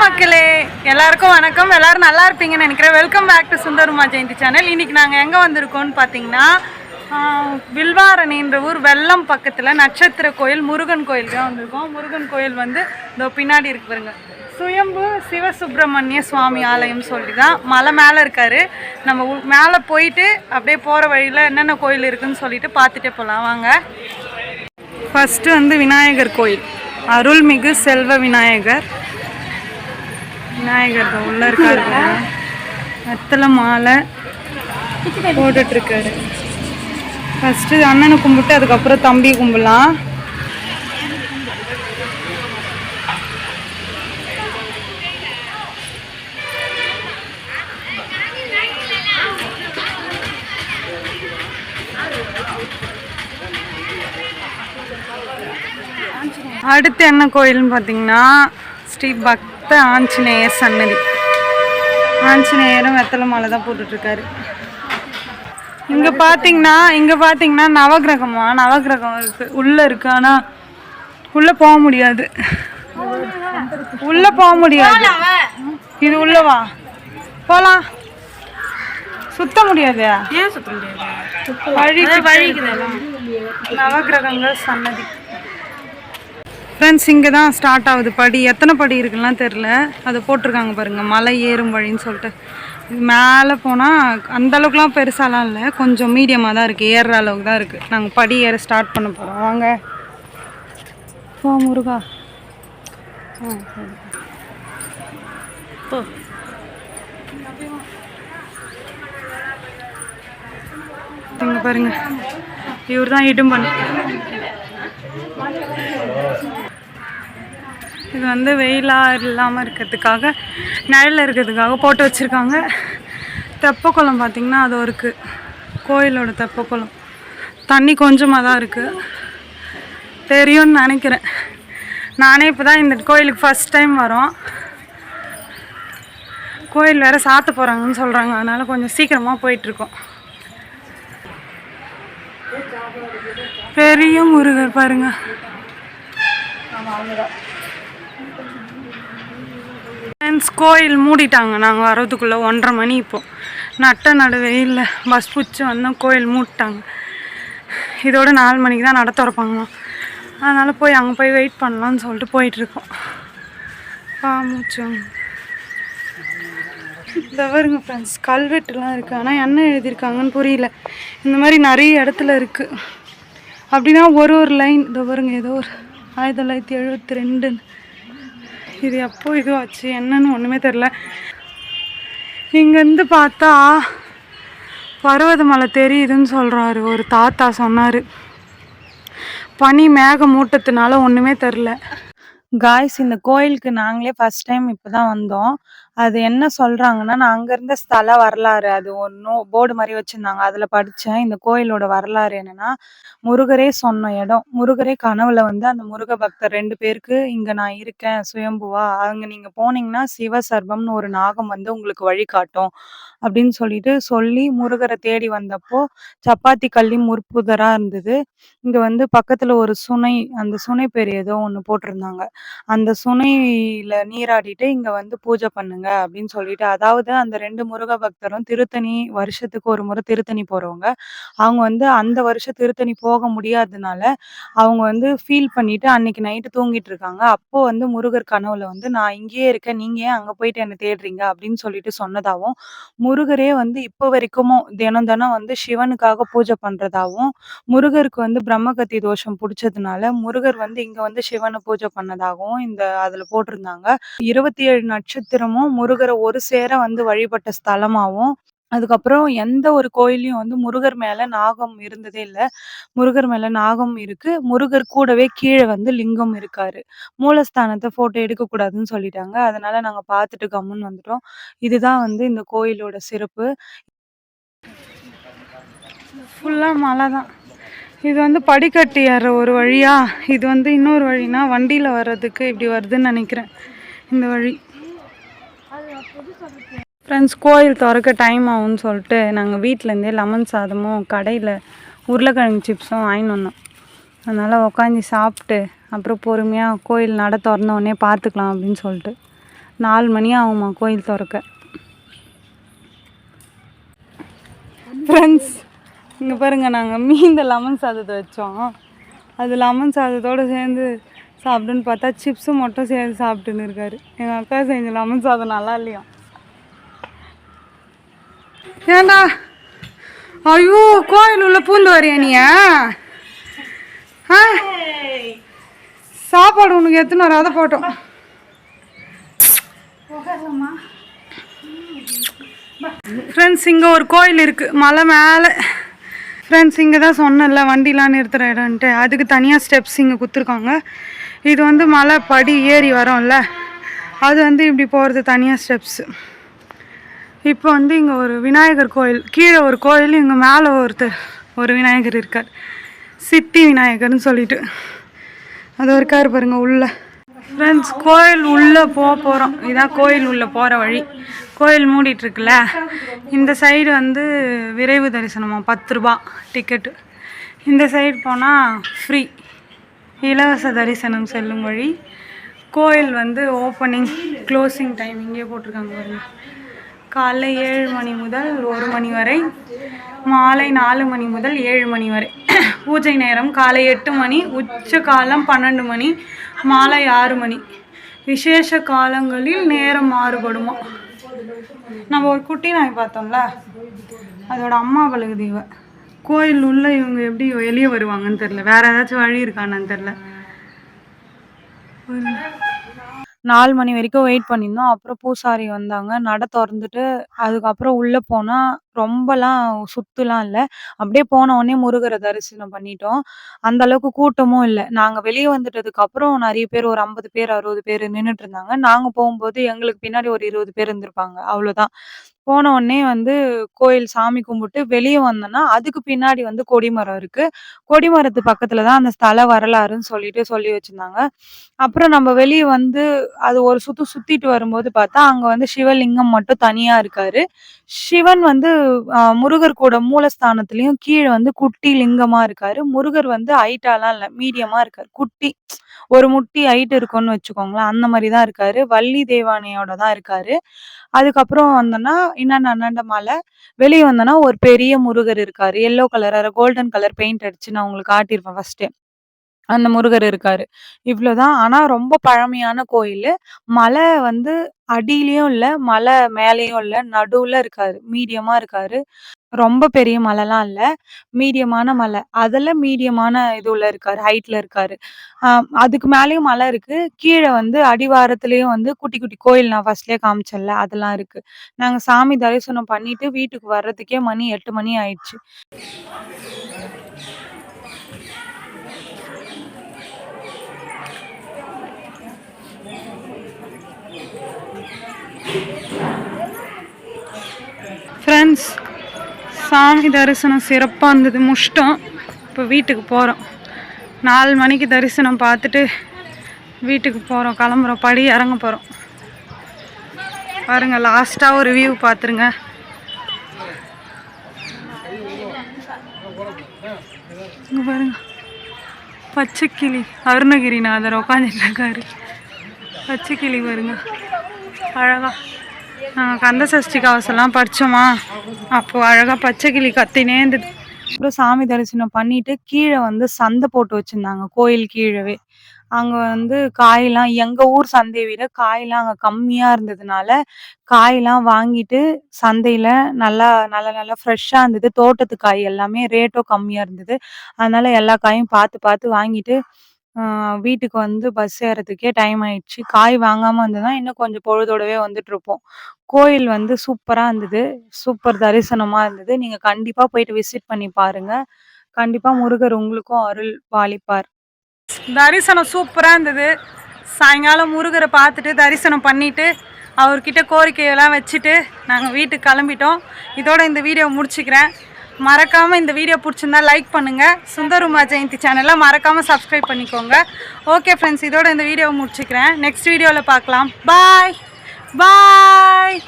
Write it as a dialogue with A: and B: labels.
A: மக்களே. எல்லாருக்கும் வணக்கம். எல்லாரும் நல்லா இருப்பீங்கன்னு நினைக்கிறேன். Welcome back to சுந்தருமா Jayanthi channel இன்றைக்கி நாங்கள் எங்கே வந்திருக்கோம்னு பார்த்தீங்கன்னா வில்வாரணின்ற ஊர் வெள்ளம் பக்கத்தில் நட்சத்திர கோயில் முருகன் கோயிலுக்காக தான் வந்திருக்கோம். முருகன் கோயில் வந்து இதோ பின்னாடி இருக்கு பாருங்க. சுயம்பு சிவசுப்பிரமணிய சுவாமி ஆலயம் சொல்லி தான் மலை மேலே இருக்கார். நம்ம மேலே போயிட்டு அப்படியே போகிற வழியில் என்னென்ன கோயில் இருக்குதுன்னு சொல்லிட்டு பார்த்துட்டே போகலாம் வாங்க. ஃபஸ்ட்டு வந்து விநாயகர் கோயில். அருள்மிகு செல்வ விநாயகர். விநாயகர் தான் உள்ள இருக்காரு வெத்தலை மாலை போட்டுட்டு இருக்காரு ஃபஸ்ட்டு அண்ணனை கும்பிட்டு அதுக்கப்புறம் தம்பி கும்பிடலாம். அடுத்து என்ன கோயில்னு பார்த்தீங்கன்னா ஸ்ரீ பக்த ஆஞ்சநேயர் சன்னதி. ஆஞ்சநேயரும் வெத்தலை மாலை தான் போட்டுட்ருக்காரு. இங்கே பார்த்தீங்கன்னா இங்கே பார்த்தீங்கன்னா நவகிரகமா? நவகிரகம் இருக்கு. உள்ளே இருக்கு. ஆனால் உள்ளே போக முடியாது. உள்ளே போக முடியாது. இது உள்ளவா போகலாம் சுத்த முடியாது?
B: ஏன் சுத்த முடியாது?
A: வழி நவகிரகங்கள் சன்னதி. ஃப்ரெண்ட்ஸ் இங்கே தான் ஸ்டார்ட் ஆகுது. படி எத்தனை படி இருக்குலாம் தெரில அதை போட்டிருக்காங்க பாருங்கள் மலை ஏறும் வழின்னு சொல்லிட்டு. மேலே போனால் அந்த அளவுக்குலாம் பெருசாலாம் இல்லை. கொஞ்சம் மீடியமாக தான் இருக்குது ஏறுற அளவுக்கு தான் இருக்குது நாங்கள் படி ஏற ஸ்டார்ட் பண்ண போகிறோம் வாங்க. போ முருகா. ஆ சரி
B: போ
A: பாருங்க. இவர் தான் இடும்பன். இது வந்து வெயிலாக இல்லாமல் இருக்கிறதுக்காக நிழல்ல இருக்கிறதுக்காக போட்டு வச்சுருக்காங்க. தெப்பக்குளம் பார்த்திங்கன்னா அது இருக்குது கோயிலோட தெப்பக்குளம் தண்ணி கொஞ்சமாக தான் இருக்குது தெரியும்னு நினைக்கிறேன். நானே இப்போ தான் இந்த கோயிலுக்கு ஃபஸ்ட் டைம் வரோம். கோயில் வேறு சாத்த போகிறாங்கன்னு சொல்கிறாங்க அதனால் கொஞ்சம் சீக்கிரமாக போயிட்டுருக்கோம். பெரிய முருகர் பாருங்க. ஃப்ரெண்ட்ஸ் கோயில் மூடிட்டாங்க. நாங்கள் வரதுக்குள்ளே ஒன்றரை மணி இப்போ. நட்ட நடு வெயிலில் பஸ் பிடிச்சி வந்தோம் கோயில் மூடிட்டாங்க. இதோட நாலு மணிக்கு தான் நட திறப்பாங்களாம். அதனால் போய் அங்கே போய் வெயிட் பண்ணலான்னு சொல்லிட்டு போயிட்டுருக்கோம். பா மூச்சு. இந்த வருங்க ஃப்ரெண்ட்ஸ் கல்வெட்டுலாம் இருக்குது ஆனால் என்ன எழுதியிருக்காங்கன்னு புரியல. இந்த மாதிரி நிறைய இடத்துல இருக்குது அப்படின்னா ஒரு ஒரு லைன் இந்த வருங்க ஏதோ ஒரு ஆயிரத்தி தொள்ளாயிரத்தி எழுபத்தி ரெண்டுன்னு. இது எப்போ இதுவாச்சு? என்னன்னு ஒன்றுமே தெரில இங்கேருந்து பார்த்தா பர்வதமலை தெரியுதுன்னு சொல்கிறாரு ஒரு தாத்தா சொன்னார். பனி மேக மூட்டத்தினால ஒன்றுமே தெரில காய்ஸ் இந்த கோயிலுக்கு நாங்களே ஃபஸ்ட் டைம் இப்போ தான் வந்தோம். அது என்ன சொல்கிறாங்கன்னா நான் அங்கே இருந்த ஸ்தல வரலாறு அது ஒன்றும் போர்டு மாதிரி வச்சுருந்தாங்க. அதில் படிச்சேன். இந்த கோயிலோட வரலாறு என்னன்னா முருகரே சொன்ன இடம். முருகரே கனவுல வந்து அந்த முருக பக்தர் ரெண்டு பேருக்கு இங்கே நான் இருக்கேன் சுயம்புவா. அங்கே நீங்கள் போனீங்கன்னா சிவசர்பம்னு ஒரு நாகம் வந்து உங்களுக்கு வழிகாட்டும். அப்படின்னு சொல்லிட்டு சொல்லி முருகரை தேடி வந்தப்போ சப்பாத்தி கள்ளி முற்புதரா இருந்தது. இங்க வந்து பக்கத்துல ஒரு சுனை அந்த சுனை பேர் ஏதோ ஒண்ணு போட்டிருந்தாங்க. அந்த சுனையில நீராடிட்டு இங்க வந்து பூஜை பண்ணுங்க அப்படின்னு சொல்லிட்டு அதாவது அந்த ரெண்டு முருக பக்தரும் திருத்தணி வருஷத்துக்கு ஒரு முறை திருத்தணி போறவங்க. அவங்க வந்து அந்த வருஷம் திருத்தணி போக முடியாததுனால அவங்க வந்து ஃபீல் பண்ணிட்டு அன்னைக்கு நைட்டு தூங்கிட்டு இருக்காங்க. அப்போ வந்து முருகர் கனவுல வந்து நான் இங்கேயே இருக்கேன். நீங்க ஏன் அங்க போயிட்டு என்ன தேடுறீங்க? அப்படின்னு சொல்லிட்டு சொன்னதாகவும் முருகரே வந்து இப்போ வரைக்கும் தினம் தினம் வந்து சிவனுக்காக பூஜை பண்றதாகவும் முருகருக்கு வந்து பிரம்மகத்தி தோஷம் பிடிச்சதுனால முருகர் வந்து இங்க வந்து சிவனை பூஜை பண்ணதாகவும் இந்த அதுல போட்டிருந்தாங்க. இருபத்தி ஏழு நட்சத்திரமும் முருகரை ஒரு சேர வந்து வழிபட்ட ஸ்தலமாகவும் அதுக்கப்புறம் எந்த ஒரு கோயிலையும் வந்து முருகர் மேல நாகம் இருந்ததே இல்லை. முருகர் மேல நாகம் இருக்கு. முருகர் கூடவே கீழே வந்து லிங்கம் இருக்காரு. மூலஸ்தானத்தை போட்டோ எடுக்க கூடாதுன்னு சொல்லிட்டாங்க. அதனால நாங்க பார்த்துட்டு கம்முன்னு வந்துட்டோம். இதுதான் வந்து இந்த கோயிலோட சிறப்பு. ஃபுல்லாக மலை தான். இது வந்து படிக்கட்டு ஏற ஒரு வழியா இது வந்து இன்னொரு வழினா வண்டியில் வர்றதுக்கு இப்படி வருதுன்னு நினைக்கிறேன். இந்த வழி. ஃப்ரெண்ட்ஸ் கோயில் திறக்க டைம் ஆகும்னு சொல்லிட்டு நாங்கள் வீட்டிலேருந்தே லெமன் சாதமும் கடையில் உருளைக்கிழங்கு சிப்ஸும் வாங்கின்னு வந்தோம். அதனால் உக்காந்து சாப்பிட்டு அப்புறம் பொறுமையாக கோயில் நட திறந்தோடனே பார்த்துக்கலாம் அப்படின்னு சொல்லிட்டு. நாலு மணி ஆகுமா கோயில் திறக்க. ஃப்ரெண்ட்ஸ் இங்கே பாருங்கள் நாங்கள் மீந்த லெமன் சாதத்தை வச்சோம். அது லெமன் சாதத்தோடு சேர்ந்து சாப்பிட்டுன்னு பார்த்தா சிப்ஸும் மட்டும் சேர்ந்து சாப்பிட்டுன்னு இருக்காரு. எங்கள் அக்கா செஞ்ச லெமன் சாதம் நல்லா இல்லையா? ஏண்டா? ஐயோ கோயில் உள்ள பூந்து வரியா நீ சாப்பாடு உனக்கு எத்தனை வர அதை போட்டோம் ஃப்ரெண்ட்ஸ் இங்கே ஒரு கோயில் இருக்குது மலை மேலே. ஃப்ரெண்ட்ஸ் இங்கே தான் சொன்னேன்ல வண்டிலாம் நிறுத்துகிற இடம்ன்ட்டு. அதுக்கு தனியாக ஸ்டெப்ஸ் இங்கே கொடுத்துருக்காங்க. இது வந்து மலை படி ஏறி வரோம்ல. அது வந்து இப்படி போகிறது தனியாக ஸ்டெப்ஸு இப்போ வந்து இங்கே ஒரு விநாயகர் கோயில் கீழே ஒரு கோயில் இங்கே மேலே ஒருத்தர் ஒரு விநாயகர் இருக்கார். சித்தி விநாயகர்னு சொல்லிட்டு. அது இருக்கார் பாருங்க உள்ள. ஃப்ரெண்ட்ஸ் கோயில் உள்ளே போக போகிறோம் இதான் கோயில் உள்ளே போகிற வழி. கோயில் மூடிட்டுருக்குல்ல இந்த சைடு வந்து விரைவு தரிசனமாக பத்து ரூபா டிக்கெட்டு இந்த சைடு போனால் ஃப்ரீ இலவச தரிசனம் செல்லும் வழி. கோயில் வந்து ஓப்பனிங் க்ளோசிங் டைம் இங்கே போட்டிருக்காங்க பாருங்க. காலைல ஏழு மணி முதல் ஒரு மணி வரை மாலை நாலு மணி முதல் ஏழு மணி வரை. பூஜை நேரம் காலை எட்டு மணி உச்ச காலம் பன்னெண்டு மணி மாலை ஆறு மணி. விசேஷ காலங்களில் நேரம் மாறுபடுமா? நம்ம ஒரு குட்டி நாய் பார்த்தோம்ல அதோட அம்மா பழகுது கோயில் உள்ள இவங்க எப்படி வெளியே வருவாங்கன்னு தெரில வேற ஏதாச்சும் வழி இருக்கான்னு தெரில நாலு மணி வரைக்கும் வெயிட் பண்ணியிருந்தோம். அப்புறம் பூசாரி வந்தாங்க. நட திறந்துட்டு அதுக்கப்புறம் உள்ளே போனால் ரொம்பலாம் சுத்துலாம் இல்லை. அப்படியே போன உடனே முருகரை தரிசனம் பண்ணிட்டோம். அந்த அளவுக்கு கூட்டமும் இல்லை. நாங்கள் வெளியே வந்துட்டதுக்கு அப்புறம் நிறைய பேர் ஒரு ஐம்பது பேர் அறுபது பேர் நின்றுட்டு இருந்தாங்க. நாங்கள் போகும்போது எங்களுக்கு பின்னாடி ஒரு இருபது பேர் இருந்திருப்பாங்க. அவ்வளோதான். போன உடனே வந்து கோயில் சாமி கும்பிட்டு வெளியே வந்தோன்னா அதுக்கு பின்னாடி வந்து கொடிமரம் இருக்கு. கொடிமரத்து பக்கத்துல தான் அந்த ஸ்தல வரலாறுன்னு சொல்லிட்டு சொல்லி வச்சிருந்தாங்க. அப்புறம் நம்ம வெளியே வந்து அது ஒரு சுத்து சுத்திட்டு வரும்போது பார்த்தா அங்க வந்து சிவலிங்கம் மட்டும் தனியா இருக்காரு. சிவன் வந்து முருகர் கூட மூலஸ்தானத்துலயும் கீழே வந்து குட்டி லிங்கமா இருக்காரு. முருகர் வந்து ஹைட்டாலாம் இல்ல மீடியமா இருக்காரு. குட்டி ஒரு முட்டி ஹைட் இருக்கும்னு வச்சுக்கோங்களேன் அந்த மாதிரி தான் இருக்காரு. வள்ளி தேவானையோட தான் இருக்காரு. அதுக்கப்புறம் வந்தோன்னா இன்னும் அண்ணாண்ட மலை வெளியே வந்தோன்னா ஒரு பெரிய முருகர் இருக்காரு. Yellow colour golden colour paint அடிச்சு நான் உங்களுக்கு காட்டியிருப்பேன் ஃபர்ஸ்ட்டு அந்த முருகர் இருக்காரு. இவ்வளவுதான் ஆனா ரொம்ப பழமையான கோயில். மலை வந்து அடியிலயும் இல்ல மலை மேலேயும் இல்ல நடுவுல இருக்காரு. மீடியமா இருக்காரு. ரொம்ப பெரிய மலைலாம் இல்ல. மீடியமான மலை. அதுல மீடியமான இதுல இருக்காரு ஹைட்ல இருக்காரு. ஆஹ் அதுக்கு மேலயும் மலை இருக்கு. கீழே வந்து அடிவாரத்திலயும் வந்து குட்டி குட்டி கோயில் நான் ஃபர்ஸ்ட்லயே காமிச்சேன்ல அதெல்லாம் இருக்கு. நாங்க சாமி தரிசனம் பண்ணிட்டு வீட்டுக்கு வர்றதுக்கே மணி எட்டு மணி ஆயிடுச்சு. ஃப்ரெண்ட்ஸ் சாமி தரிசனம் சிறப்பாக இருந்தது. முஷ்டம். இப்போ வீட்டுக்கு போகிறோம் நாலு மணிக்கு தரிசனம் பார்த்துட்டு வீட்டுக்கு போகிறோம் கிளம்புறோம். படி இறங்க போகிறோம் பாருங்கள் லாஸ்ட்டாக ஒரு வியூ பார்த்துருங்க. இங்கே பாருங்க. பச்சைக்கிளி. அருணகிரிநாதர் உட்காந்துட்டு இருக்காரு. பச்சைக்கிளி பாருங்க. அழகா. நாங்கள் கந்த சஷ்டி கவசம்லாம் படித்தோமா அப்போது அழகாக கிளி கத்தினே இருந்தது. அப்புறம் சாமி தரிசனம் பண்ணிட்டு கீழே வந்து சந்தை போட்டு வச்சுருந்தாங்க கோயில் கீழவே. அங்கே வந்து காயெல்லாம் எங்கள் ஊர் சந்தையை விட காயெல்லாம் அங்கே கம்மியாக இருந்ததுனால காயெல்லாம் வாங்கிட்டு சந்தையில் நல்லா நல்லா நல்லா ஃப்ரெஷ்ஷாக இருந்தது. தோட்டத்து காய் எல்லாமே ரேட்டும் கம்மியாக இருந்தது. அதனால எல்லா காயும் பார்த்து பார்த்து வாங்கிட்டு வீட்டுக்கு வந்து பஸ் ஏறதுக்கே டைம் ஆயிடுச்சு. காய் வாங்காம இருந்ததுன்னா இன்னும் கொஞ்சம் பொழுதோடவே வந்துட்டு இருப்போம் கோயில் வந்து சூப்பரா இருந்தது. சூப்பர் தரிசனமா இருந்தது. நீங்க கண்டிப்பா போயிட்டு விசிட் பண்ணி பாருங்க. கண்டிப்பா முருகர் உங்களுக்கும் அருள் பாலிப்பார். தரிசனம் சூப்பரா இருந்தது. சாயங்காலம் முருகரை பார்த்துட்டு தரிசனம் பண்ணிட்டு அவர்கிட்ட கோரிக்கையெல்லாம் வச்சுட்டு நாங்கள் வீட்டுக்கு கிளம்பிட்டோம். இதோட இந்த வீடியோ முடிச்சுக்கிறேன். மறக்காமல் இந்த வீடியோ பிடிச்சிருந்தா லைக் பண்ணுங்கள் சுந்தருமா ஜெயந்தி சேனலை மறக்காமல் சப்ஸ்கிரைப் பண்ணிக்கோங்க. ஓகே ஃப்ரெண்ட்ஸ் இதோட இந்த வீடியோவை முடிச்சுக்கிறேன். நெக்ஸ்ட் வீடியோவில் பார்க்கலாம். பாய் பாய்